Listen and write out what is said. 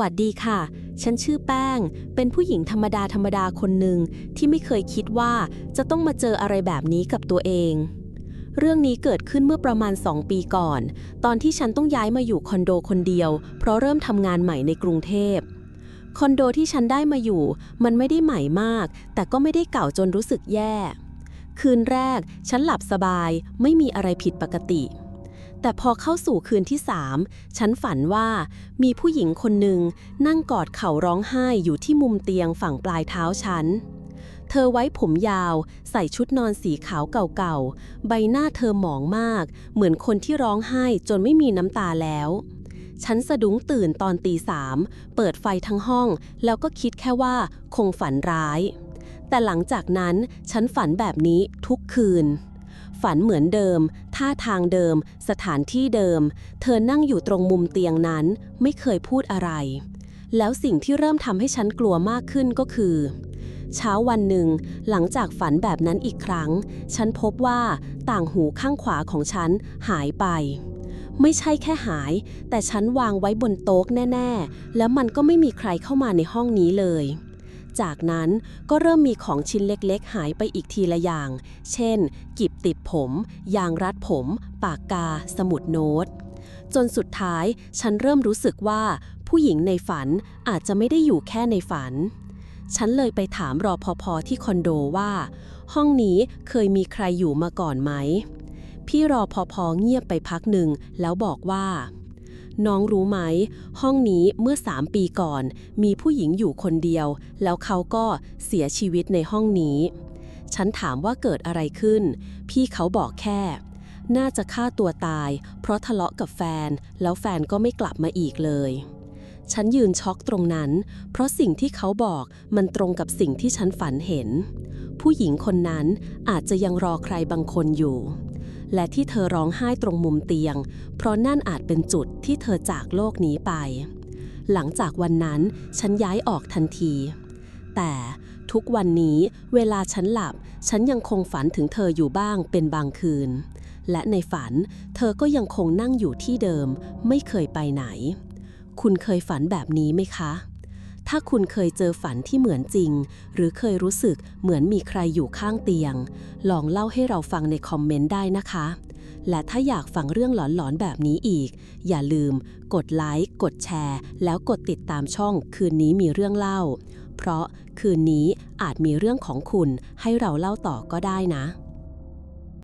วัสดีค่ะ ฉันชื่อแป้ง เป็นผู้หญิงธรรมดาธรรมดาคนหนึ่งที่ไม่เคยคิดว่าจะต้องมาเจออะไรแบบนี้กับตัวเอง เรื่องนี้เกิดขึ้นเมื่อประมาณ 2 ปีก่อน ตอนที่ฉันต้องย้ายมาอยู่คอนโดคนเดียว เพราะเริ่มทำงานใหม่ในกรุงเทพคอนโดที่ฉันได้มาอยู่ มันไม่ได้ใหม่มาก แต่ก็ไม่ได้เก่าจนรู้สึกแย่ คืนแรก ฉันหลับสบาย ไม่มีอะไรผิดปกติ แต่พอเข้าสู่คืนที่สามฉันฝันว่ามีผู้หญิงคนหนึ่งนั่งกอดเข่าร้องไห้อยู่ที่มุมเตียงฝั่งปลายเท้าฉัน เธอไว้ผมยาว ใส่ชุดนอนสีขาวเก่าๆ ใบหน้าเธอหมองมาก เหมือนคนที่ร้องไห้จนไม่มีน้ำตาแล้ว ฉันสะดุ้งตื่นตอนตีสามเปิดไฟทั้งห้อง แล้วก็คิดแค่ว่าคงฝันร้าย แต่หลังจากนั้นฉันฝันแบบนี้ทุกคืนฝันเหมือนเดิม ท่าทางเดิม สถานที่เดิม เธอนั่งอยู่ตรงมุมเตียงนั้น ไม่เคยพูดอะไร แล้วสิ่งที่เริ่มทำให้ฉันกลัวมากขึ้นก็คือ เช้าวันหนึ่ง หลังจากฝันแบบนั้นอีกครั้ง ฉันพบว่าต่างหูข้างขวาของฉันหายไป ไม่ใช่แค่หาย แต่ฉันวางไว้บนโต๊ะแน่ ๆ แล้วมันก็ไม่มีใครเข้ามาในห้องนี้เลย จากนั้นก็เริ่มมีของชิ้นเล็กๆ หายไปอีกทีละอย่าง เช่น กิบติดผม ยางรัดผม ปากกา สมุดโน้ต จนสุดท้ายฉันเริ่มรู้สึกว่า ผู้หญิงในฝันอาจจะไม่ได้อยู่แค่ในฝัน ฉันเลยไปถามรอพอพอที่คอนโดว่า ห้องนี้เคยมีใครอยู่มาก่อนไหม พี่รอพอพอเงียบไปพักหนึ่งแล้วบอกว่า น้องรู้ไหม ห้องนี้เมื่อสามปีก่อน มีผู้หญิงอยู่คนเดียว แล้วเขาก็เสียชีวิตในห้องนี้ ฉันถามว่าเกิดอะไรขึ้น พี่เขาบอกแค่ น่าจะฆ่าตัวตาย เพราะทะเลาะกับแฟน แล้วแฟนก็ไม่กลับมาอีกเลยฉันยืนช็อกตรงนั้น เพราะสิ่งที่เขาบอกมันตรงกับสิ่งที่ฉันฝันเห็น ผู้หญิงคนนั้นอาจจะยังรอใครบางคนอยู่ และที่เธอร้องไห้ตรงมุมเตียง เพราะนั่นอาจเป็นจุดที่เธอจากโลกนี้ไป หลังจากวันนั้นฉันย้ายออกทันที แต่ทุกวันนี้เวลาฉันหลับ ฉันยังคงฝันถึงเธออยู่บ้างเป็นบางคืน และในฝันเธอก็ยังคงนั่งอยู่ที่เดิม ไม่เคยไปไหน คุณเคยฝันแบบนี้ไหมคะ ถ้าคุณเคยเจอฝันที่เหมือนจริง หรือเคยรู้สึกเหมือนมีใครอยู่ข้างเตียง ลองเล่าให้เราฟังในคอมเมนต์ได้นะคะ และถ้าอยากฟังเรื่องหลอนๆแบบนี้อีก อย่าลืม กดไลค์ กดแชร์ แล้วกดติดตามช่องคืนนี้มีเรื่องเล่า เพราะคืนนี้อาจมีเรื่องของคุณให้เราเล่าต่อก็ได้นะ